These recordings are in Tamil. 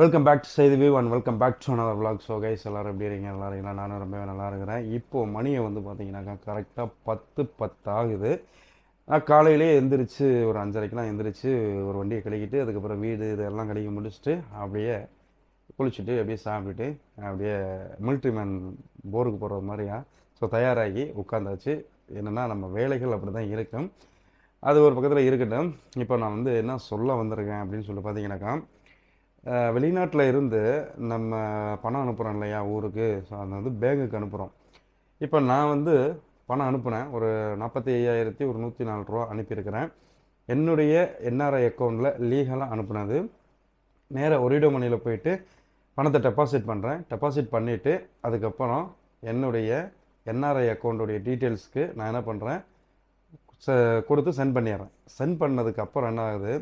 Welcome back to Seithi view and welcome back to another vlog. So guys எல்லோரும் எப்படி இருக்கீங்க? நல்லா இருக்கீங்களா? நானும் ரொம்பவே நல்லா இருக்கிறேன். இப்போது மணியை வந்து பார்த்தீங்கன்னாக்கா கரெக்டாக பத்து பத்து ஆகுது. நான் காலையிலேயே எந்திரிச்சு ஒரு அஞ்சரைக்கெலாம் எந்திரிச்சு ஒரு வண்டியை கழுகிட்டு அதுக்கப்புறம் வீடு இதெல்லாம் கழுகி முடிச்சுட்டு அப்படியே குளிச்சுட்டு அப்படியே சாப்பிட்டுட்டு அப்படியே மிலிட்ரி மேன் போருக்கு போகிறது மாதிரியா? ஸோ தயாராகி உட்காந்தாச்சு. என்னென்னா நம்ம வேலைகள் அப்படி தான் இருக்கும். அது ஒரு பக்கத்தில் இருக்கட்டும். இப்போ நான் வந்து என்ன சொல்ல வந்திருக்கேன் அப்படின்னு சொல்லி பார்த்தீங்கன்னாக்கா வெளிநாட்டில் இருந்து நம்ம பணம் அனுப்புகிறோம் இல்லையா ஊருக்கு. ஸோ அதை வந்து பேங்குக்கு அனுப்புகிறோம் இப்போ நான் வந்து பணம் அனுப்புனேன். ஒரு நாற்பத்தி ஐயாயிரத்தி ஒரு நூற்றி நாலு ரூபா அனுப்பியிருக்கிறேன். என்னுடைய என்ஆர்ஐ அக்கௌண்ட்டில் லீகலாக அனுப்புனது. நேராக ஒரிடோ மணியில் போயிட்டு பணத்தை டெபாசிட் பண்ணுறேன் டெபாசிட் பண்ணிவிட்டு அதுக்கப்புறம் என்னுடைய என்ஆர்ஐ அக்கௌண்ட்டுடைய டீட்டெயில்ஸ்க்கு நான் என்ன பண்ணுறேன் ச கொடுத்து சென்ட் பண்ணிடுறேன். சென்ட் பண்ணதுக்கு அப்புறம் என்ன ஆகுது?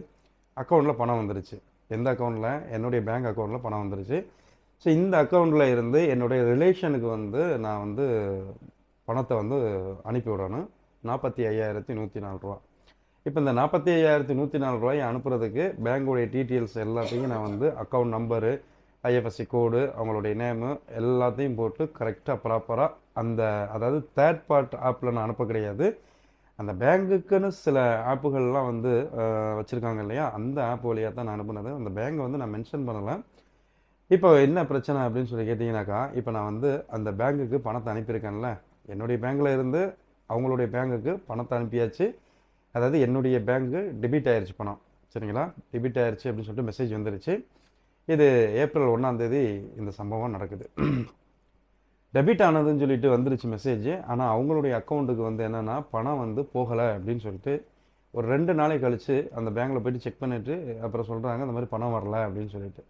அக்கௌண்ட்டில் பணம் வந்துருச்சு. எந்த அக்கௌண்ட்டில் என்னுடைய பேங்க் அக்கௌண்ட்டில் பணம் வந்துருச்சு. ஸோ இந்த அக்கௌண்ட்டில் இருந்து என்னுடைய ரிலேஷனுக்கு வந்து நான் வந்து பணத்தை வந்து அனுப்பி விடணும். நாற்பத்தி ஐயாயிரத்தி நூற்றி நாலு ரூபா. இப்போ இந்த நாற்பத்தி ஐயாயிரத்தி நூற்றி நாலு ரூபாயை அனுப்புறதுக்கு பேங்க்குடைய டீட்டெயில்ஸ் எல்லாத்தையும் நான் வந்து அக்கௌண்ட் நம்பரு ஐஎஃப்எஸ்சி கோடு அவங்களுடைய நேமு எல்லாத்தையும் போட்டு கரெக்டாக ப்ராப்பராக அந்த அதாவது தேர்ட் பார்ட் ஆப்பில் நான் அனுப்ப கிடையாது. அந்த பேங்குக்குன்னு சில ஆப்புகள்லாம் வந்து வச்சுருக்காங்க இல்லையா? அந்த ஆப் வழியாக தான் நான் அனுப்புனது. அந்த பேங்கை வந்து நான் மென்ஷன் பண்ணலை. இப்போ என்ன பிரச்சனை அப்படின்னு சொல்லி கேட்டிங்கனாக்கா இப்போ நான் வந்து அந்த பேங்குக்கு பணத்தை அனுப்பியிருக்கேன்ல. என்னுடைய பேங்கில் இருந்து அவங்களுடைய பேங்குக்கு பணத்தை அனுப்பியாச்சு. அதாவது என்னுடைய பேங்க்கு டெபிட் ஆயிடுச்சு பணம். சரிங்களா? டெபிட் ஆயிடுச்சு அப்படின்னு சொல்லிட்டு மெசேஜ் வந்துருச்சு. இது ஏப்ரல் ஒன்றாந்தேதி இந்த சம்பவம் நடக்குது. டெபிட் ஆனதுன்னு சொல்லிட்டு வந்துருச்சு மெசேஜ் ஆனால் அவங்களுடைய அக்கௌண்ட்டுக்கு வந்து என்னென்னா பணம் வந்து போகலை அப்படின்னு சொல்லிட்டு ஒரு ரெண்டு நாளை கழித்து அந்த பேங்க்கில் போய்ட்டு செக் பண்ணிவிட்டு அப்புறம் சொல்கிறாங்க இந்த மாதிரி பணம் வரல அப்படின்னு சொல்லிட்டு.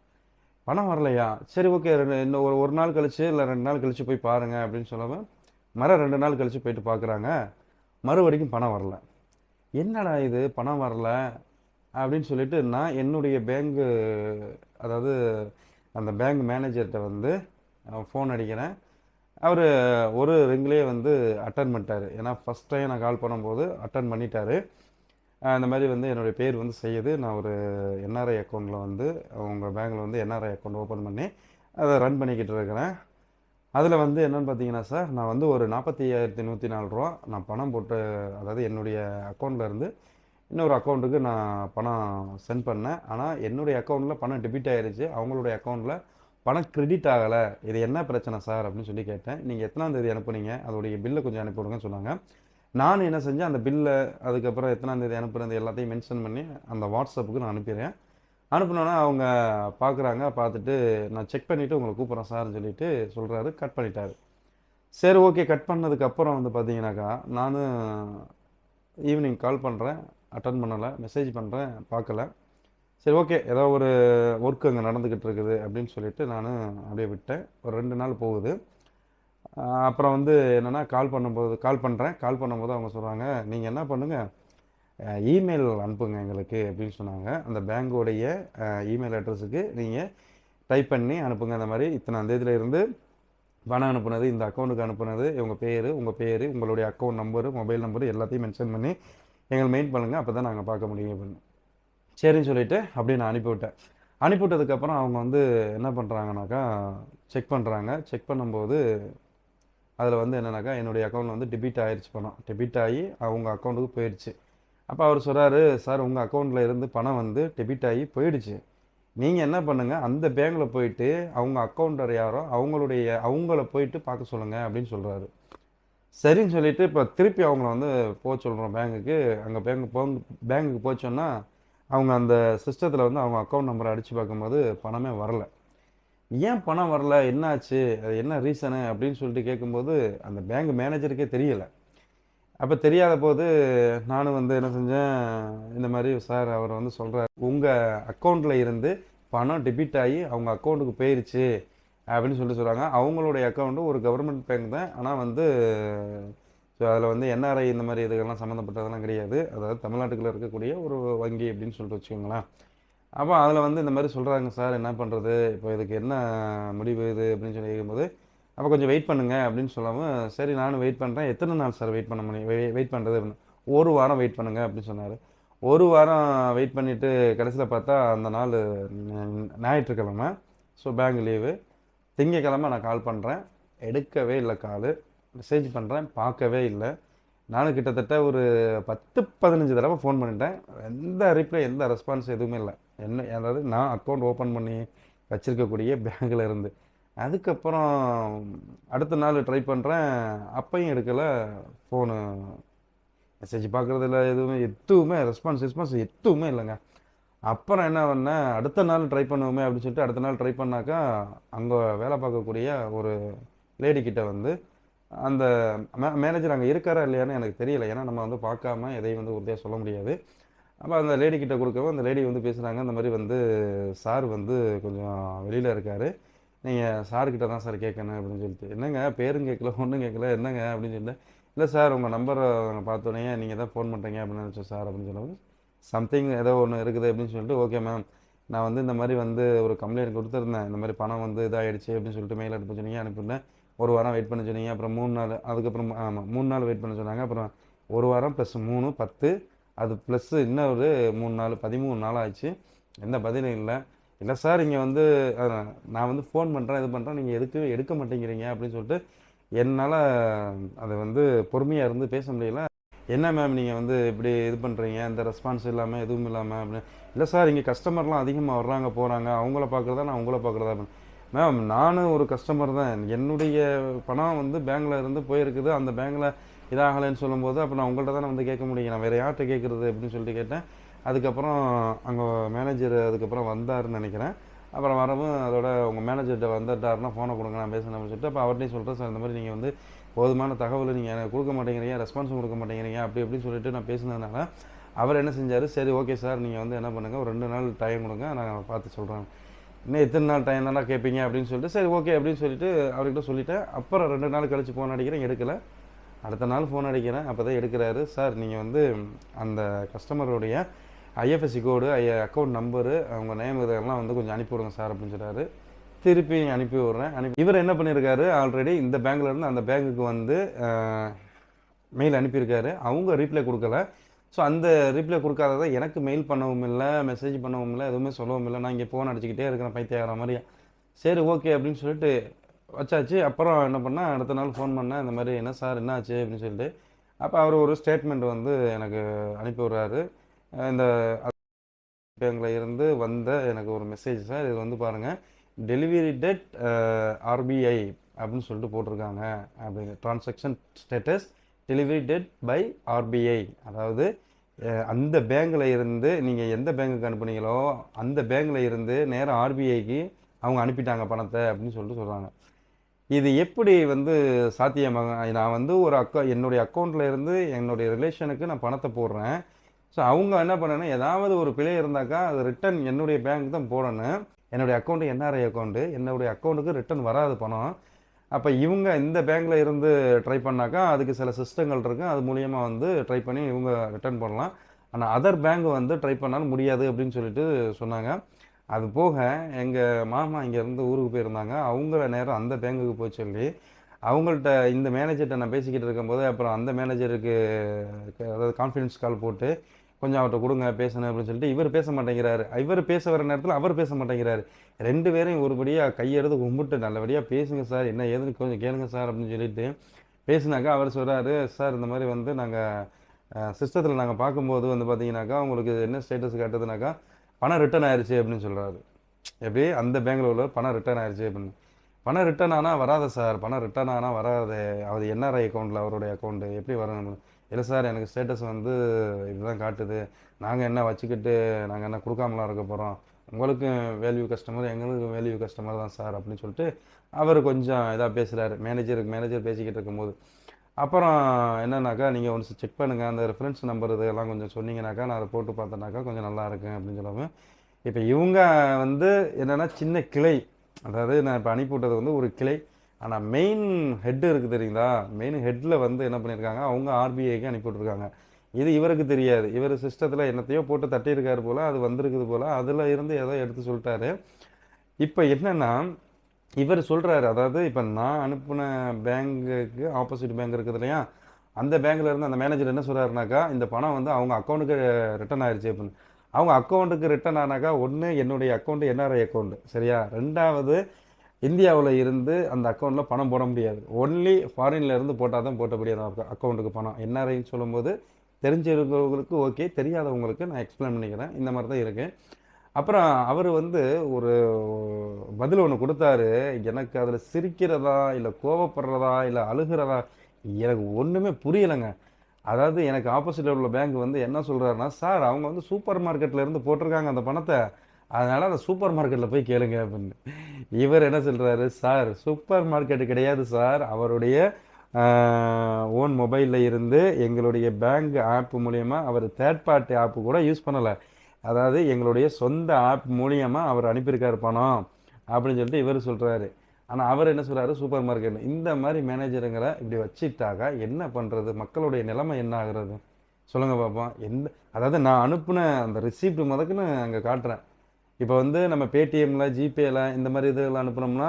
பணம் வரலையா? சரி ஓகே ரெண்டு இன்னும் ஒரு ஒரு நாள் கழித்து இல்லை ரெண்டு நாள் கழித்து போய் பாருங்கள் அப்படின்னு சொல்லாமல் மறு ரெண்டு நாள் கழித்து போயிட்டு பார்க்குறாங்க மறுபடிக்கும் பணம் வரல. என்னடா இது? பணம் வரல அப்படின்னு சொல்லிட்டு நான் என்னுடைய பேங்கு அதாவது அந்த பேங்க் மேனேஜர்கிட்ட வந்து ஃபோன் அடிக்கிறேன். அவர் ஒரு ரிங்லேயே வந்து அட்டன் பண்ணிட்டார். ஏன்னா ஃபஸ்ட் டைம் நான் கால் பண்ணும்போது அட்டன் பண்ணிட்டாரு. அந்த மாதிரி வந்து என்னுடைய பேர் வந்து செய்யுது. நான் ஒரு என்ஆர்ஐ அக்கௌண்ட்டில் வந்து உங்கள் பேங்க்கில் வந்து என்ஆர்ஐ அக்கௌண்ட் ஓப்பன் பண்ணி அதை ரன் பண்ணிக்கிட்டு இருக்கிறேன். அதில் வந்து என்னென்னு பார்த்தீங்கன்னா சார் நான் வந்து ஒரு நாற்பத்தி ஐயாயிரத்தி நூற்றி நாலு ரூபா நான் பணம் போட்டு அதாவது என்னுடைய அக்கௌண்ட்டில் இருந்து இன்னொரு அக்கௌண்ட்டுக்கு நான் பணம் சென்ட் பண்ணேன். ஆனால் என்னுடைய அக்கௌண்ட்டில் பணம் டெபிட் ஆகிருச்சு அவங்களுடைய அக்கௌண்ட்டில் பணம் கிரெடிட் ஆகலை இது என்ன பிரச்சனை சார் அப்படின்னு சொல்லி கேட்டேன். நீங்கள் எத்தனாம் தேதி அனுப்புனீங்க? அதோடைய பில்லை கொஞ்சம் அனுப்பி விடுங்கன்னு சொன்னாங்க. நான் என்ன செஞ்சேன் அந்த பில்லை அதுக்கப்புறம் எத்தனாம் தேதி அனுப்புறது எல்லாத்தையும் மென்ஷன் பண்ணி அந்த வாட்ஸ்அப்புக்கு நான் அனுப்பிடுறேன். அனுப்பினோன்னா அவங்க பார்க்குறாங்க பார்த்துட்டு நான் செக் பண்ணிவிட்டு உங்களை கூப்பிட்றேன் சார்னு சொல்லிட்டு சொல்கிறாரு கட் பண்ணிட்டாரு. சரி ஓகே கட் பண்ணதுக்கப்புறம் வந்து பார்த்தீங்கன்னாக்கா நான் ஈவினிங் கால் பண்ணுறேன் அட்டன் பண்ணலை மெசேஜ் பண்ணுறேன் பார்க்கல சரி ஓகே. ஏதோ ஒரு ஒர்க் அங்கே நடந்துக்கிட்டு இருக்குது அப்படின்னு சொல்லிட்டு நான் அப்படியே விட்டேன். ஒரு ரெண்டு நாள் போகுது. அப்புறம் வந்து என்னென்னா கால் பண்ணும்போது கால் பண்ணுறேன் கால் பண்ணும்போது அவங்க சொல்கிறாங்க நீங்கள் என்ன பண்ணுங்கள் இமெயில் அனுப்புங்க எங்களுக்கு அப்படின்னு சொன்னாங்க. அந்த பேங்கோடைய இமெயில் அட்ரஸுக்கு நீங்கள் டைப் பண்ணி அனுப்புங்க. அந்த மாதிரி இத்தனை தேதியில இருந்து பணம் அனுப்புனது இந்த அக்கௌண்ட்டுக்கு அனுப்புனது இவங்க பேர் உங்கள் பேர் உங்களுடைய அக்கௌண்ட் நம்பரு மொபைல் நம்பரு எல்லாத்தையும் மென்ஷன் பண்ணி எங்களை மெயின் பண்ணுங்கள் அப்போ தான் நாங்கள் பார்க்க முடியும் அப்படின்னு. சரின்னு சொல்லிவிட்டு அப்படியே நான் அனுப்பிவிட்டேன் அனுப்பிவிட்டதுக்கப்புறம் அவங்க வந்து என்ன பண்ணுறாங்கனாக்கா செக் பண்ணுறாங்க செக் பண்ணும்போது அதில் வந்து என்னென்னாக்கா என்னுடைய அக்கௌண்ட் வந்து டெபிட் ஆயிடுச்சு பணம். டெபிட் ஆகி அவங்க அக்கௌண்ட்டுக்கு போயிடுச்சு அப்போ அவர் சொல்கிறாரு சார் உங்கள் அக்கௌண்ட்டில் இருந்து பணம் வந்து டெபிட் ஆகி போயிடுச்சு. நீங்கள் என்ன பண்ணுங்கள் அந்த பேங்க்கில் போயிட்டு அவங்க அக்கௌண்டர் யாரோ அவங்களுடைய அவங்கள போயிட்டு பார்க்க சொல்லுங்கள் அப்படின்னு சொல்கிறாரு சரின்னு சொல்லிவிட்டு இப்போ திருப்பி அவங்கள வந்து போக சொல்கிறோம் பேங்குக்கு அங்கே பேங்க் போ பேங்குக்கு போச்சோன்னா அவங்க அந்த சிஸ்டத்தில் வந்து அவங்க அக்கௌண்ட் நம்பரை அடித்து பார்க்கும்போது பணமே வரல. ஏன் பணம் வரல? என்னாச்சு? அது என்ன ரீசனு அப்படின்னு சொல்லிட்டு கேட்கும்போது அந்த பேங்க் மேனேஜருக்கே தெரியலை. அப்போ தெரியாத போது நானும் வந்து என்ன செஞ்சேன்? இந்த மாதிரி சார் அவர் வந்து சொல்கிறார் உங்கள் அக்கௌண்ட்டில் இருந்து பணம் டெபிட் ஆகி அவங்க அக்கௌண்ட்டுக்கு போயிருச்சு. அப்படின்னு சொல்லிட்டு சொல்கிறாங்க அவங்களுடைய அக்கௌண்ட்டு ஒரு கவர்மெண்ட் பேங்க் தான். ஆனால் வந்து ஸோ அதில் வந்து என்ஆர்ஐ இந்த மாதிரி இதுக்கெல்லாம் சம்மந்தப்பட்டதெல்லாம் கிடையாது. அதாவது தமிழ்நாட்டுக்குள்ளே இருக்கக்கூடிய ஒரு வங்கி அப்படின்னு சொல்லிட்டு வச்சுக்கோங்களேன். அப்போ அதில் வந்து இந்த மாதிரி சொல்கிறாங்க சார் என்ன பண்ணுறது இப்போ இதுக்கு என்ன முடிவு இது? அப்படின்னு சொல்லி கேட்கும்போது அப்போ கொஞ்சம் வெயிட் பண்ணுங்க அப்படின்னு சொல்லாமல் சரி நானும் வெயிட் பண்ணுறேன் எத்தனை நாள் சார் வெயிட் பண்ண முடியும்? வெயிட் பண்ணுறது அப்படின்னு ஒரு வாரம் வெயிட் பண்ணுங்க அப்படின்னு சொன்னார். ஒரு வாரம் வெயிட் பண்ணிவிட்டு கடைசியில் பார்த்தா அந்த நாள் ஞாயிற்றுக்கிழமை. ஸோ பேங்க் லீவு திங்கக்கிழமை நான் கால் பண்ணுறேன் எடுக்கவே இல்லை கால். மெசேஜ் பண்ணுறேன் பார்க்கவே இல்லை. நானும் கிட்டத்தட்ட ஒரு பத்து பதினஞ்சு தடவை ஃபோன் பண்ணிட்டேன். எந்த ரிப்ளை எந்த ரெஸ்பான்ஸ் எதுவுமே இல்லை. என்ன அதாவது நான் அக்கௌண்ட் ஓப்பன் பண்ணி வச்சுருக்கக்கூடிய பேங்க்கில் இருந்து. அதுக்கப்புறம் அடுத்த நாள் ட்ரை பண்ணுறேன் அப்பையும் எடுக்கலை. ஃபோனு மெசேஜ் பார்க்குறதுல எதுவுமே எதுவுமே ரெஸ்பான்ஸ் ரெஸ்பான்ஸ் எதுவுமே இல்லைங்க. அப்புறம் என்ன பண்ணேன்? அடுத்த நாள் ட்ரை பண்ணுவோமே அப்படின்னு சொல்லிட்டு அடுத்த நாள் ட்ரை பண்ணாக்கா அங்கே வேலை பார்க்கக்கூடிய ஒரு லேடி வந்து அந்த மே மேனேஜர் அங்கே இருக்காரா இல்லையான்னு எனக்கு தெரியல. ஏன்னா நம்ம வந்து பார்க்காம எதையும் வந்து உறுதியாக சொல்ல முடியாது. அப்போ அந்த லேடி கிட்ட கொடுக்கவும் அந்த லேடி வந்து பேசுகிறாங்க இந்த மாதிரி வந்து சார் வந்து கொஞ்சம் வெளியில் இருக்கார். நீங்கள் சார்கிட்ட தான் சார் கேட்கணும் அப்படின்னு சொல்லிட்டு. என்னங்க? பேரும் கேட்கல ஒன்றும் கேட்கல என்னங்க? அப்படின்னு சொல்லிட்டு. இல்லை சார் உங்கள் நம்பரை பார்த்தோன்னே நீங்கள் தான் ஃபோன் பண்ணுறீங்க அப்படின்னு நினச்சோம் சார் அப்படின்னு சொல்லும்போது சம்திங் ஏதோ ஒன்று இருக்குது அப்படின்னு சொல்லிட்டு ஓகே மேம் நான் வந்து இந்த மாதிரி வந்து ஒரு கம்ப்ளைண்ட் கொடுத்துருந்தேன். இந்த மாதிரி பணம் வந்து இதாகிடுச்சு அப்படின்னு சொல்லிட்டு மெயில் அனுப்ப சொன்னீங்க அனுப்பியிருந்தேன். ஒரு வாரம் வெயிட் பண்ண சொன்னீங்க அப்புறம் மூணு நாள் அதுக்கப்புறம் ஆமாம் மூணு நாள் வெயிட் பண்ண சொன்னாங்க அப்புறம் ஒரு வாரம் ப்ளஸ் மூணு பத்து அது ப்ளஸ்ஸு இன்னும் ஒரு மூணு நாள் பதிமூணு நாள் ஆச்சு எந்த பதிலும் இல்லை. இல்லை சார் இங்கே வந்து நான் வந்து ஃபோன் பண்ணுறேன் இது பண்ணுறேன் நீங்கள் எதுக்கு எடுக்க மாட்டேங்கிறீங்க அப்படின்னு சொல்லிட்டு என்னால் அதை வந்து பொறுமையாக இருந்து பேச முடியல. என்ன மேம் நீங்கள் வந்து இப்படி இது பண்ணுறீங்க இந்த ரெஸ்பான்ஸ் இல்லாமல் எதுவும் இல்லாமல் அப்படின்னு. இல்லை சார் இங்கே கஸ்டமர்லாம் அதிகமாக வர்றாங்க போகிறாங்க அவங்கள பார்க்குறதா நான் உங்களை பார்க்குறதா அப்படின்னு மேம் நானும் ஒரு கஸ்டமர் தான். என்னுடைய பணம் வந்து பேங்க்கில் இருந்து போயிருக்குது. அந்த பேங்க்கில் இதாகலைன்னு சொல்லும்போது அப்போ நான் உங்கள்கிட்ட தான் வந்து கேட்க முடியும். நான் வேறு யார்கிட்ட கேட்குறது அப்படின்னு சொல்லிட்டு கேட்டேன். அதுக்கப்புறம் அங்கே மேனேஜர் அதுக்கப்புறம் வந்தாருன்னு நினைக்கிறேன். அப்புறம் வரவும் அதோட உங்கள் மேனேஜர்கிட்ட வந்துட்டாருன்னா ஃபோனை கொடுங்க நான் பேசுகிறேன் அப்படின்னு சொல்லிட்டு அப்போ அவர்கிட்டையும் சொல்கிறேன் சார் இந்த மாதிரி நீங்கள் வந்து போதுமான தகவலை நீங்கள் எனக்கு கொடுக்க மாட்டேங்கிறீங்க ரெஸ்பான்ஸும் கொடுக்க மாட்டேங்கிறீங்க அப்படி இப்படின்னு சொல்லிட்டு நான் பேசினதுனால அவர் என்ன செஞ்சார் சரி ஓகே சார் நீங்கள் வந்து என்ன பண்ணுங்கள் ஒரு ரெண்டு நாள் டைம் கொடுங்க நான் பார்த்து சொல்கிறேன் இன்னும் எத்தனை நாள் டைம் தானே கேட்பீங்க அப்படின்னு சொல்லிட்டு சரி ஓகே அப்படின்னு சொல்லிட்டு அவர்கிட்ட சொல்லிட்டேன். அப்புறம் ரெண்டு நாள் கழித்து ஃபோன் அடிக்கிறேன் எடுக்கலை. அடுத்த நாள் ஃபோன் அடிக்கிறேன். அப்போ தான் எடுக்கிறாரு. சார் நீங்கள் வந்து அந்த கஸ்டமருடைய ஐஎஃப்எஸ்சி கோடு ஐ அக்கௌண்ட் நம்பரு அவங்க நேம் இதெல்லாம் வந்து கொஞ்சம் அனுப்பிவிடுங்க சார் அப்படின்னு சொல்கிறாரு திருப்பி அனுப்பி விட்றேன். அனுப்பி இவர் என்ன பண்ணியிருக்காரு ஆல்ரெடி இந்த பேங்க்லேருந்து அந்த பேங்க்குக்கு வந்து மெயில் அனுப்பியிருக்காரு. அவங்க ரீப்ளை கொடுக்கல. ஸோ அந்த ரிப்ளை கொடுக்காதத எனக்கு மெயில் பண்ணவும் இல்லை மெசேஜ் பண்ணவும் இல்லை எதுவுமே சொல்லவும் இல்லை. நான் இங்கே ஃபோன் அடிச்சுக்கிட்டே இருக்கிறேன் பைத்தியாகிற மாதிரியா. சரி ஓகே அப்படின்னு சொல்லிட்டு வச்சாச்சு. அப்புறம் என்ன பண்ணேன்? அடுத்த நாள் ஃபோன் பண்ணேன். இந்த மாதிரி என்ன சார் என்ன ஆச்சு? அப்படின்னு சொல்லிட்டு. அப்போ அவர் ஒரு ஸ்டேட்மெண்ட் வந்து எனக்கு அனுப்பி விடுறாரு. இந்த பேங்கில் இருந்து வந்த எனக்கு ஒரு மெசேஜ் சார். இது வந்து பாருங்கள் டெலிவரி டேட் ஆர்பிஐ அப்படின்னு சொல்லிட்டு போட்டிருக்காங்க. அப்படிங்க transaction status delivery date by RBI அதாவது அந்த பேங்க்கில் இருந்து நீங்கள் எந்த பேங்க்குக்கு அனுப்புனீங்களோ அந்த பேங்க்கில் இருந்து நேராக ஆர்பிஐக்கு அவங்க அனுப்பிட்டாங்க பணத்தை அப்படின்னு சொல்லிட்டு சொல்கிறாங்க இது எப்படி வந்து சாத்தியமாக நான் வந்து ஒரு அக்கா என்னுடைய அக்கௌண்ட்டில் இருந்து என்னுடைய ரிலேஷனுக்கு நான் பணத்தை போடுறேன். ஸோ அவங்க என்ன பண்ணணும் ஏதாவது ஒரு பிழை இருந்தாக்கா அது ரிட்டர்ன் என்னுடைய பேங்க் தான் போடணும். என்னுடைய அக்கௌண்ட்டு என்ஆர்ஐ அக்கௌண்ட்டு என்னுடைய அக்கௌண்ட்டுக்கு ரிட்டர்ன் வராது பணம். அப்போ இவங்க இந்த பேங்க்கில் இருந்து ட்ரை பண்ணாக்கா அதுக்கு சில சிஸ்டங்கள் இருக்குது அது மூலியமாக வந்து ட்ரை பண்ணி இவங்க ரிட்டர்ன் பண்ணலாம். ஆனால் அதர் பேங்க் வந்து ட்ரை பண்ணாலும் முடியாது அப்படின்னு சொல்லிட்டு சொன்னாங்க. அது போக எங்கள் மாமா இங்கேருந்து ஊருக்கு போயிருந்தாங்க. அவங்கள நேரம் அந்த பேங்குக்கு போய் சொல்லி அவங்கள்ட்ட இந்த மேனேஜர்கிட்ட நான் பேசிக்கிட்டு இருக்கும்போது அப்புறம் அந்த மேனேஜருக்கு அதாவது கான்ஃபிடென்ஸ் கால் போட்டு கொஞ்சம் அவர்கிட்ட கொடுங்க பேசணும் அப்படின்னு சொல்லிட்டு இவர் பேச மாட்டேங்கிறாரு. இவர் பேச வர நேரத்தில் அவர் பேச மாட்டேங்கிறாரு. ரெண்டு பேரையும் ஒருபடியாக கையெடுத்து கும்பிட்டு நல்லபடியாக பேசுங்க சார் என்ன ஏதுன்னு கொஞ்சம் கேளுங்க சார் அப்படின்னு சொல்லிட்டு பேசினாக்கா அவர் சொல்கிறாரு சார் இந்த மாதிரி வந்து நாங்கள் சிஸ்டத்தில் நாங்கள் பார்க்கும்போது வந்து பார்த்தீங்கன்னாக்கா உங்களுக்கு என்ன ஸ்டேட்டஸ் காட்டுதுனாக்கா பணம் ரிட்டர்ன் ஆயிடுச்சு அப்படின்னு சொல்கிறாரு எப்படி? அந்த பெங்களூரில் பணம் ரிட்டர்ன் ஆயிடுச்சு அப்படின்னு. பணம் ரிட்டர்ன் ஆனால் வராது சார் பணம் ரிட்டர்ன் ஆனால் வராது. அது என்ஆர்ஐ அக்கௌண்ட்டில் அவருடைய அக்கௌண்ட்டு எப்படி வரும் இல்லை சார் எனக்கு ஸ்டேட்டஸ் வந்து இதுதான் காட்டுது. நாங்கள் என்ன வச்சுக்கிட்டு நாங்கள் என்ன கொடுக்காமலாம் இருக்க போகிறோம் உங்களுக்கும் வேல்யூ கஸ்டமர் எங்களுக்கும் வேல்யூ கஸ்டமர் தான் சார் அப்படின்னு சொல்லிட்டு அவர் கொஞ்சம் இதாக பேசுகிறாரு மேனேஜருக்கு மேனேஜர் பேசிக்கிட்டு இருக்கும்போது. அப்புறம் என்னன்னாக்கா நீங்கள் ஒன்று செக் பண்ணுங்கள் அந்த ரெஃபரன்ஸ் நம்பர் இதெல்லாம் கொஞ்சம் சொன்னீங்கனாக்கா நான் அதை போட்டு பார்த்தேனாக்கா கொஞ்சம் நல்லா இருக்கும் அப்படின்னு சொல்லுவாங்க இப்போ இவங்க வந்து என்னென்னா சின்ன கிளை. அதாவது நான் இப்போ அனுப்பிவிட்டது வந்து ஒரு கிளை. ஆனால் மெயின் ஹெட் இருக்குது தெரியுங்களா? மெயின் ஹெட்டில் வந்து என்ன பண்ணியிருக்காங்க அவங்க ஆர்பிஐக்கு அனுப்பி விட்ருக்காங்க இது இவருக்கு தெரியாது. இவர் சிஸ்டத்தில் என்னத்தையோ போட்டு தட்டியிருக்காரு போல் அது வந்திருக்குது போல் அதில் இருந்து ஏதோ எடுத்து சொல்லிட்டாரு. இப்போ என்னென்னா இவர் சொல்கிறாரு அதாவது இப்போ நான் அனுப்பின பேங்குக்கு ஆப்போசிட் பேங்க் இருக்குது இல்லையா? அந்த பேங்க்ல இருந்து அந்த மேனேஜர் என்ன சொல்கிறாருனாக்கா இந்த பணம் வந்து அவங்க அக்கௌண்ட்டுக்கு ரிட்டர்ன் ஆயிடுச்சு அப்படின்னு. அவங்க அக்கௌண்ட்டுக்கு ரிட்டர்ன் ஆனாக்கா ஒன்று என்னுடைய அக்கௌண்ட்டு என்ஆர்ஐ அக்கௌண்ட் சரியா? ரெண்டாவது இந்தியாவில் இருந்து அந்த அக்கௌண்ட்டில் பணம் போட முடியாது. ஒன்லி ஃபாரின்ல இருந்து போட்டால் தான் போட்ட முடியாது அக்கௌண்ட்டுக்கு பணம். என்ஆர்ஐன்னு சொல்லும்போது தெரிஞ்சிருக்கிறவங்களுக்கு ஓகே தெரியாதவங்களுக்கு நான் எக்ஸ்பிளைன் பண்ணிக்கிறேன். இந்த மாதிரி தான் இருக்குது அப்புறம் அவர் வந்து ஒரு பதில் ஒன்று கொடுத்தாரு. எனக்கு அதில் சிரிக்கிறதா இல்லை கோவப்படுறதா இல்லை அழுகிறதா எனக்கு ஒன்றுமே புரியலைங்க. அதாவது எனக்கு ஆப்போசிட்டில் உள்ள பேங்க் வந்து என்ன சொல்கிறாருன்னா சார் அவங்க வந்து சூப்பர் மார்க்கெட்டில் இருந்து போட்டிருக்காங்க அந்த பணத்தை. அதனால் அந்த சூப்பர் மார்க்கெட்டில் போய் கேளுங்க அப்படின்னு. இவர் என்ன சொல்கிறாரு சார் சூப்பர் மார்க்கெட்டு கிடையாது சார். அவருடைய ஓன் மொபைலில் இருந்து எங்களுடைய பேங்க் ஆப் மூலயமா அவர் தேர்ட் பார்ட்டி ஆப்பு கூட யூஸ் பண்ணலை. அதாவது எங்களுடைய சொந்த ஆப் மூலியமாக அவர் அனுப்பியிருக்காரு பணம் அப்படின்னு சொல்லிட்டு இவர் சொல்கிறாரு ஆனால் அவர் என்ன சொல்கிறாரு சூப்பர் மார்க்கெட். இந்த மாதிரி மேனேஜருங்களை இப்படி வச்சுட்டாக்கா என்ன பண்ணுறது மக்களுடைய நிலைமை என்ன ஆகிறது? சொல்லுங்கள் பார்ப்போம் எந்த அதாவது நான் அனுப்புன அந்த ரிசீப்ட் முதக்குன்னு அங்கே காட்டுறேன். இப்போ வந்து நம்ம பேடிஎம்ல ஜிபேல இந்த மாதிரி இதெல்லாம் அனுப்புனோம்னா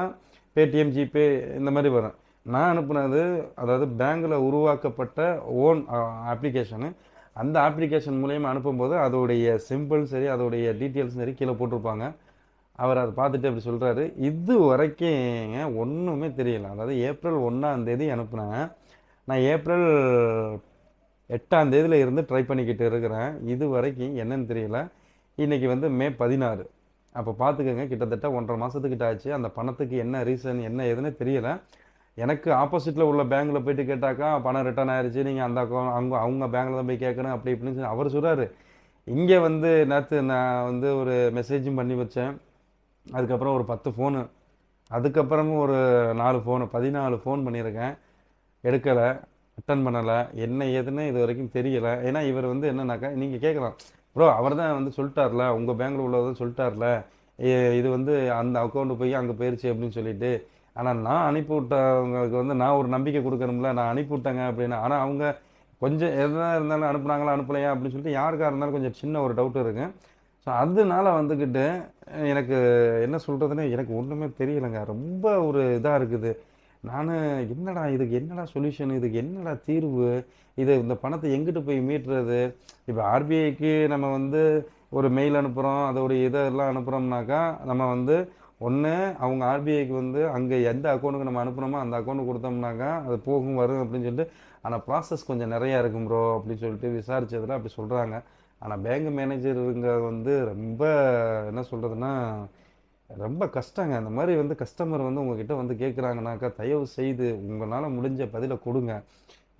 பேடிஎம் ஜிபே இந்த மாதிரி வரும். நான் அனுப்புனது அதாவது பேங்க்கில் உருவாக்கப்பட்ட ஓன் அப்ளிகேஷனு அந்த அப்ளிகேஷன் மூலயமா அனுப்பும்போது அதோடைய சிம்பிள் சரி அதோடைய டீட்டெயில்ஸ் சரி கீழே போட்டிருப்பாங்க. அவர் அதை பார்த்துட்டு அப்படி சொல்கிறாரு இது வரைக்கும் ஒன்றுமே தெரியல. அதாவது ஏப்ரல் ஒன்றாந்தேதி அனுப்புனாங்க அனுப்புனேன். நான் ஏப்ரல் எட்டாந்தேதியில் இருந்து ட்ரை பண்ணிக்கிட்டு இருக்கிறேன். இது வரைக்கும் என்னன்னு தெரியல. இன்றைக்கி வந்து மே பதினாறு. அப்போ பார்த்துக்கோங்க கிட்டத்தட்ட ஒன்றரை மாதத்துக்கிட்ட ஆச்சு. அந்த பணத்துக்கு என்ன ரீசன் என்ன ஏதுன்னு தெரியலை. எனக்கு ஆப்போசிட்டில் உள்ள பேங்க்கில் போயிட்டு கேட்டாக்கா பணம் ரிட்டர்ன் ஆயிடுச்சு நீங்கள் அந்த அக்கௌண்ட் அவங்க அவங்க பேங்க்கில் தான் போய் கேட்கணும் அப்படி இப்படின்னு அவர் சொல்கிறாரு இங்கே வந்து நேற்று நான் வந்து ஒரு மெசேஜும் பண்ணி வச்சேன். அதுக்கப்புறம் ஒரு பத்து ஃபோனு அதுக்கப்புறமும் ஒரு நாலு ஃபோனு பதினாலு ஃபோன் பண்ணியிருக்கேன். எடுக்கலை அட்டன் பண்ணலை. என்ன ஏதுன்னு இது வரைக்கும் தெரியலை. ஏன்னா இவர் வந்து என்னன்னாக்கா நீங்கள் கேட்கலாம் ப்ரோ அவர் தான் வந்து சொல்லிட்டார்ல உங்கள் பேங்கில் உள்ளதான் சொல்லிட்டார்ல ஏ- இது வந்து அந்த அக்கௌண்ட்டு போய் அங்கே போயிருச்சு அப்படின்னு சொல்லிட்டு. ஆனால் நான் அனுப்பி விட்டவங்களுக்கு வந்து நான் ஒரு நம்பிக்கை கொடுக்கணும்ல நான் அனுப்பி விட்டேங்க அப்படின்னு. ஆனால் அவங்க கொஞ்சம் எதாக இருந்தாலும் அனுப்புனாங்களா அனுப்பலையா அப்படின்னு சொல்லிட்டு யாருக்காக இருந்தாலும் கொஞ்சம் சின்ன ஒரு டவுட் இருக்குது ஸோ அதனால வந்துக்கிட்டு எனக்கு என்ன சொல்கிறதுன்னு எனக்கு ஒன்றுமே தெரியலைங்க. ரொம்ப ஒரு இதாக இருக்குது. நான் என்னடா இதுக்கு என்னடா சொல்யூஷன் இதுக்கு என்னடா தீர்வு? இது இந்த பணத்தை எங்கிட்டு போய் மீட்டுறது? இப்போ ஆர்பிஐக்கு நம்ம வந்து ஒரு மெயில் அனுப்புகிறோம் அதோடைய இதெல்லாம் அனுப்புகிறோம்னாக்கா நம்ம வந்து ஒன்று அவங்க ஆர்பிஐக்கு வந்து அங்கே எந்த அக்கௌண்ட்டுக்கு நம்ம அனுப்புகிறோமோ அந்த அக்கௌண்ட்டு கொடுத்தோம்னாக்கா அது போகும் வரும் அப்படின்னு சொல்லிட்டு ஆனால் ப்ராசஸ் கொஞ்சம் நிறையா இருக்கும் ப்ரோ அப்படின்னு சொல்லிட்டு விசாரிச்சதுல அப்படி சொல்கிறாங்க ஆனால் பேங்க் மேனேஜருங்க வந்து ரொம்ப என்ன சொல்கிறதுனா ரொம்ப கஷ்டங்க. அந்த மாதிரி வந்து கஸ்டமர் வந்து உங்ககிட்ட வந்து கேட்குறாங்கனாக்கா தயவு செய்து உங்களால் முடிஞ்ச பதிலை கொடுங்க.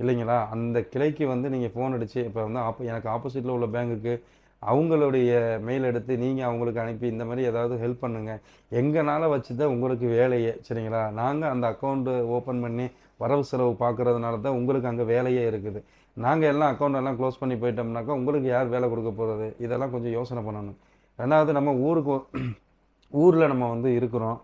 இல்லைங்களா? அந்த கிளைக்கு வந்து நீங்கள் ஃபோன் அடித்து இப்போ வந்து ஆப்போ எனக்கு ஆப்போசிட்டில் உள்ள பேங்குக்கு அவங்களுடைய மெயில் எடுத்து நீங்கள் அவங்களுக்கு அனுப்பி இந்த மாதிரி ஏதாவது ஹெல்ப் பண்ணுங்கள் எங்களால் வச்சு தான் உங்களுக்கு வேலையே சரிங்களா? நாங்கள் அந்த அக்கௌண்ட்டு ஓப்பன் பண்ணி வரவு செலவு பார்க்குறதுனால தான் உங்களுக்கு அங்கே வேலையே இருக்குது. நாங்கள் எல்லாம் அக்கௌண்ட் எல்லாம் க்ளோஸ் பண்ணி போயிட்டோம்னாக்கா உங்களுக்கு யார் வேலை கொடுக்க போகிறது இதெல்லாம் கொஞ்சம் யோசனை பண்ணணும். ரெண்டாவது நம்ம ஊருக்கு ஊரில் நம்ம வந்து இருக்கிறோம்.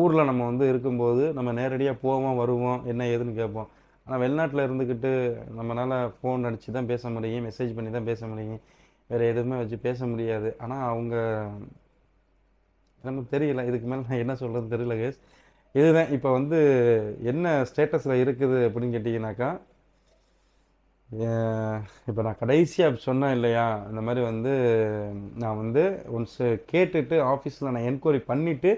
ஊரில் நம்ம வந்து இருக்கும்போது நம்ம நேரடியாக போவோம் வருவோம் என்ன ஏதுன்னு கேட்போம். ஆனால் வெளிநாட்டில் இருந்துக்கிட்டு நம்மளால் ஃபோன் அடித்து தான் பேச முடியும் மெசேஜ் பண்ணி தான் பேச முடியும். வேறு எதுவுமே வச்சு பேச முடியாது. ஆனால் அவங்க நமக்கு தெரியல. இதுக்கு மேலே நான் என்ன சொல்கிறதுன்னு தெரியல கேஸ் இதுதான். இப்போ வந்து என்ன ஸ்டேட்டஸில் இருக்குது அப்படின்னு கேட்டிங்கனாக்கா இப்போ நான் கடைசியாக சொன்னேன் இல்லையா? இந்த மாதிரி வந்து நான் வந்து ஒன்ஸு கேட்டுட்டு ஆஃபீஸில் நான் என்கொயரி பண்ணிவிட்டு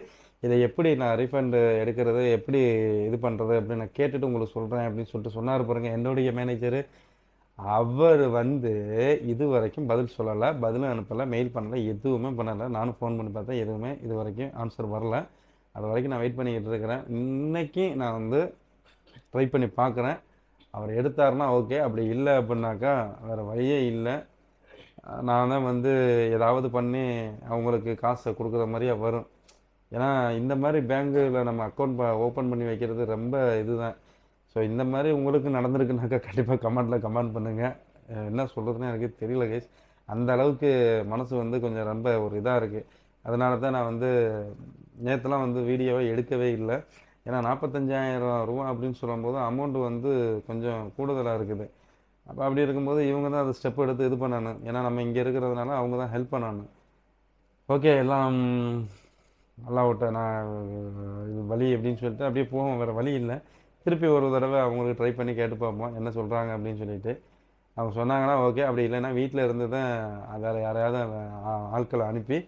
இதை எப்படி நான் ரீஃபண்டு எடுக்கிறது எப்படி இது பண்ணுறது அப்படின்னு நான் கேட்டுட்டு உங்களுக்கு சொல்கிறேன் அப்படின்னு சொல்லிட்டு சொன்னார் பாருங்க என்னுடைய மேனேஜரு அவர் வந்து இது வரைக்கும் பதில் சொல்லலை பதிலும் அனுப்பலை மெயில் பண்ணலை எதுவுமே பண்ணலை. நானும் ஃபோன் பண்ணி பார்த்தேன் எதுவுமே இது வரைக்கும் ஆன்சர் வரல. அது வரைக்கும் நான் வெயிட் பண்ணிக்கிட்டு இருக்கிறேன். இன்னைக்கு நான் வந்து ட்ரை பண்ணி பார்க்குறேன். அவர் எடுத்தாருன்னா ஓகே அப்படி இல்லை அப்படின்னாக்கா வேறு வழியே இல்லை. நான் தான் வந்து ஏதாவது பண்ணி அவங்களுக்கு காசை கொடுக்குற மாதிரியே வரும். ஏன்னா இந்த மாதிரி பேங்க்கில் நம்ம அக்கௌண்ட் ஓப்பன் பண்ணி வைக்கிறது ரொம்ப இதுதான். ஸோ இந்த மாதிரி உங்களுக்கு நடந்திருக்குனாக்கா கண்டிப்பாக கமெண்ட்டில் கமெண்ட் பண்ணுங்கள் என்ன சொல்கிறதுன்னு எனக்கு தெரியல கைஸ் அந்த அளவுக்கு மனசு வந்து கொஞ்சம் ரொம்ப ஒரு இதாக இருக்குது அதனால தான் நான் வந்து நேற்றுலாம் வந்து வீடியோவை எடுக்கவே இல்லை. ஏன்னா நாற்பத்தஞ்சாயிரம் ரூபா அப்படின்னு சொல்லும்போது அமௌண்ட் வந்து கொஞ்சம் கூடுதலாக இருக்குது. அப்போ அப்படி இருக்கும்போது இவங்க தான் அது ஸ்டெப் எடுத்து இது பண்ணணும். ஏன்னா நம்ம இங்கே இருக்கிறதுனால அவங்க தான் ஹெல்ப் பண்ணணும். ஓகே எல்லாம் நல்லா விட்ட நான் இது வழி அப்படின்னு சொல்லிட்டு அப்படியே போவோம். வேறு வழி இல்லை. திருப்பி ஒரு தடவை அவங்களுக்கு ட்ரை பண்ணி கேட்டு பார்ப்போம். என்ன சொல்கிறாங்க அப்படின்னு சொல்லிட்டு. அவங்க சொன்னாங்கன்னா ஓகே அப்படி இல்லைன்னா வீட்டில் இருந்து தான் வேறு யாரையாவது ஆட்களை அனுப்பி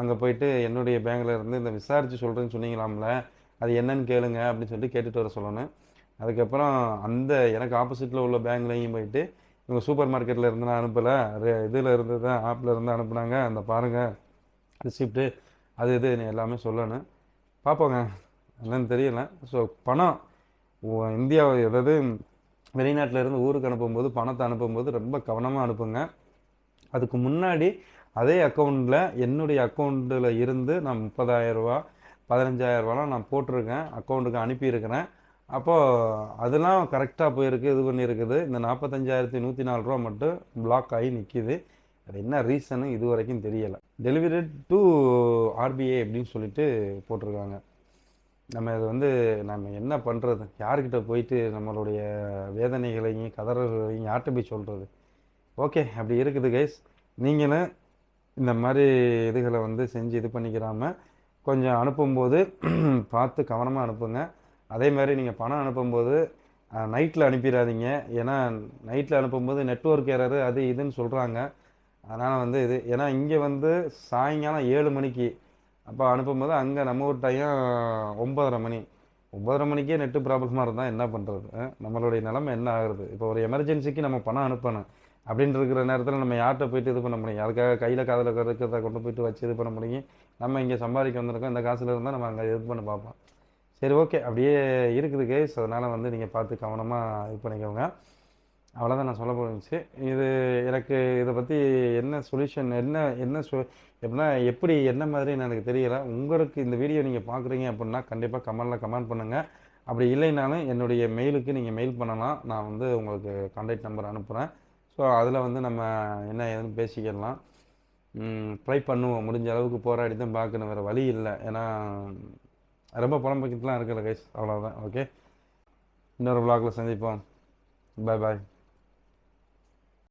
அங்கே போயிட்டு என்னுடைய பேங்கில் இருந்து இந்த விசாரித்து சொல்கிறேன்னு சொன்னீங்களாம்ல. அது என்னன்னு கேளுங்க அப்படின்னு சொல்லிட்டு கேட்டுட்டு வர சொல்லணும் அதுக்கப்புறம் அந்த எனக்கு ஆப்போசிட்டில் உள்ள பேங்க்லேயும் போயிட்டு இவங்க சூப்பர் மார்க்கெட்டில் இருந்து நான் அனுப்பலை. இதில் இருந்து தான் ஆப்பில் இருந்து அனுப்புனாங்க. அந்த பாருங்கள் ரிசிப்ட்டு அது இது எல்லாமே சொல்லணும். பார்ப்போங்க என்னன்னு தெரியல. ஸோ பணம் இந்தியா அதாவது வெளிநாட்டில் இருந்து ஊருக்கு அனுப்பும்போது பணத்தை அனுப்பும்போது ரொம்ப கவனமாக அனுப்புங்க. அதுக்கு முன்னாடி அதே அக்கௌண்ட்டில் என்னுடைய அக்கௌண்ட்டில் இருந்து நான் முப்பதாயிரரூபா ரூபா பதினஞ்சாயிரம் ரூபாலாம் நான் போட்டிருக்கேன் அக்கௌண்ட்டுக்கு அனுப்பியிருக்கிறேன். அப்போது அதெல்லாம் கரெக்டாக போயிருக்கு இது பண்ணியிருக்குது. இந்த நாற்பத்தஞ்சாயிரத்தி நூற்றி நாலு ரூபா மட்டும் பிளாக் ஆகி நிற்கிது அது என்ன ரீசனு இது வரைக்கும் தெரியலை. டெலிவரி டு ஆர்பிஐ அப்படின்னு சொல்லிட்டு போட்டிருக்காங்க. நம்ம இது வந்து நம்ம என்ன பண்ணுறது யார்கிட்ட போயிட்டு நம்மளுடைய வேதனைகளையும் கதறல்களையும் யார்கிட்ட போய் சொல்கிறது ஓகே அப்படி இருக்குது கைஸ் நீங்களும் இந்த மாதிரி இதுகளை வந்து செஞ்சு இது பண்ணிக்கிறாமல் கொஞ்சம் அனுப்பும்போது பார்த்து கவனமாக அனுப்புங்க. அதே மாதிரி நீங்கள் பணம் அனுப்பும்போது நைட்டில் அனுப்பிடாதீங்க. ஏன்னா நைட்டில் அனுப்பும்போது நெட்ஒர்க் ஏறாரு அது இதுன்னு சொல்கிறாங்க அதனால் வந்து இது ஏன்னா இங்கே வந்து சாயங்காலம் ஏழு மணிக்கு அப்போ அனுப்பும்போது அங்கே நம்ம ஊர் டைம் ஒம்பதரை மணி. ஒம்பதரை மணிக்கே நெட்டு ப்ராப்ளமாக இருந்தால் என்ன பண்ணுறது நம்மளுடைய நிலைமை என்ன ஆகுறது? இப்போ ஒரு எமர்ஜென்சிக்கு நம்ம பணம் அனுப்பணும். அப்படின்ட்டு இருக்கிற நேரத்தில் நம்ம யார்கிட்ட போயிட்டு இது பண்ண முடியும்? அதுக்காக கையில் காதில் இருக்கிறத கொண்டு போயிட்டு வச்சு இது பண்ண முடியும்? நம்ம இங்கே சம்பாதிக்க வந்திருக்கோம் இந்த காசில் இருந்தால் நம்ம அங்கே இது பண்ணி பார்ப்போம். சரி ஓகே அப்படியே இருக்குது கேஸ் அதனால் வந்து நீங்கள் பார்த்து கவனமாக இது பண்ணிக்கோங்க. அவ்வளோதான் நான் சொல்ல போணுச்சு இது எனக்கு இதை பற்றி என்ன சொல்யூஷன் என்ன என்ன சொ எப்படின்னா எப்படி என்ன மாதிரின்னு எனக்கு தெரியல. உங்களுக்கு இந்த வீடியோ நீங்கள் பார்க்குறீங்க அப்படின்னா கண்டிப்பாக கமெண்டில் கமெண்ட் பண்ணுங்கள் அப்படி இல்லைனாலும் என்னுடைய மெயிலுக்கு நீங்கள் மெயில் பண்ணலாம். நான் வந்து உங்களுக்கு கான்டாக்ட் நம்பர் அனுப்புகிறேன் ஸோ அதில் வந்து நம்ம என்ன ஏதுன்னு பேசிக்கலாம். ட்ரை பண்ணுவோம். முடிஞ்ச அளவுக்கு போராடி தான் பார்க்கணும். வேறு வழி இல்லை. ஏன்னா ரொம்ப புலம்பக்கத்துலாம் இருக்கல கைஸ் அவ்வளோதான் ஓகே இன்னொரு விளாகில் சந்திப்போம். பாய் பாய்